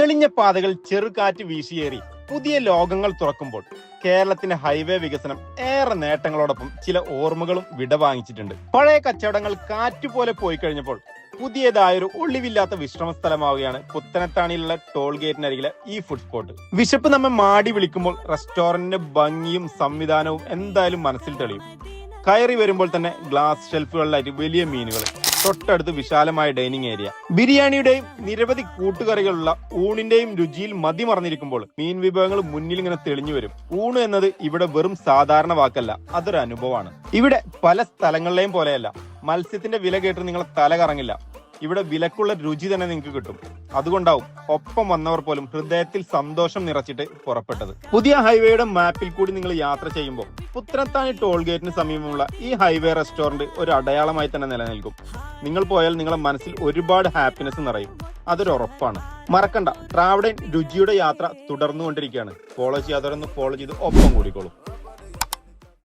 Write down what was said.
തെളിഞ്ഞ പാതകൾ ചെറുകാറ്റ് വീശിയേറി പുതിയ ലോകങ്ങൾ തുറക്കുമ്പോൾ കേരളത്തിന്റെ ഹൈവേ വികസനം ഏറെ നേട്ടങ്ങളോടൊപ്പം ചില ഓർമ്മകളും വിട വാങ്ങിച്ചിട്ടുണ്ട് പഴയ കച്ചവടങ്ങൾ കാറ്റുപോലെ പോയി കഴിഞ്ഞപ്പോൾ പുതിയതായൊരു ഒളിവില്ലാത്ത വിശ്രമ സ്ഥലമാവുകയാണ് പുത്തനത്താണിയിലുള്ള ടോൾ ഗേറ്റിനരികിലെ ഈ ഫുഡ് സ്പോട്ട് വിശപ്പ് നമ്മെ മാടി വിളിക്കുമ്പോൾ റെസ്റ്റോറന്റിന്റെ ഭംഗിയും സംവിധാനവും എന്തായാലും മനസ്സിൽ തെളിയും. കയറി വരുമ്പോൾ തന്നെ ഗ്ലാസ് ഷെൽഫുകളിലായിട്ട് വലിയ മീനുകൾ. തൊട്ടടുത്ത് വിശാലമായ ഡൈനിങ് ഏരിയ. ബിരിയാണിയുടെയും നിരവധി കൂട്ടുകറികളുള്ള ഊണിന്റെയും രുചിയിൽ മതി മറന്നിരിക്കുമ്പോൾ മീൻ വിഭവങ്ങൾ മുന്നിൽ ഇങ്ങനെ തെളിഞ്ഞു വരും. ഊണ് എന്നത് ഇവിടെ വെറും സാധാരണ വാക്കല്ല അതൊരു അനുഭവമാണ്. ഇവിടെ പല സ്ഥലങ്ങളിലെയും പോലെയല്ല. മത്സ്യത്തിന്റെ വില കേട്ട് നിങ്ങളെ തല കറങ്ങില്ല. ഇവിടെ വിലക്കുള്ള രുചി തന്നെ നിങ്ങൾക്ക് കിട്ടും. അതുകൊണ്ടാവും ഒപ്പം വന്നവർ പോലും ഹൃദയത്തിൽ സന്തോഷം നിറച്ചിട്ട് പുറപ്പെട്ടത്. പുതിയ ഹൈവേയുടെ മാപ്പിൽ കൂടി നിങ്ങൾ യാത്ര ചെയ്യുമ്പോൾ പുത്രത്താനി ടോൾ ഗേറ്റിന് സമീപമുള്ള ഈ ഹൈവേ റെസ്റ്റോറന്റ് ഒരു അടയാളമായി തന്നെ നിലനിൽക്കും. നിങ്ങൾ പോയാൽ നിങ്ങളുടെ മനസ്സിൽ ഒരുപാട് ഹാപ്പിനെസ് നിറയും. അതൊരു ഉറപ്പാണ്. മറക്കണ്ട ട്രാവഡൻ രുചിയുടെ യാത്ര തുടർന്നുകൊണ്ടിരിക്കുകയാണ്. ഫോളോ ചെയ്യാത്തവരൊന്ന് ഫോളോ ചെയ്ത് ഒപ്പം കൂടിക്കോളൂ.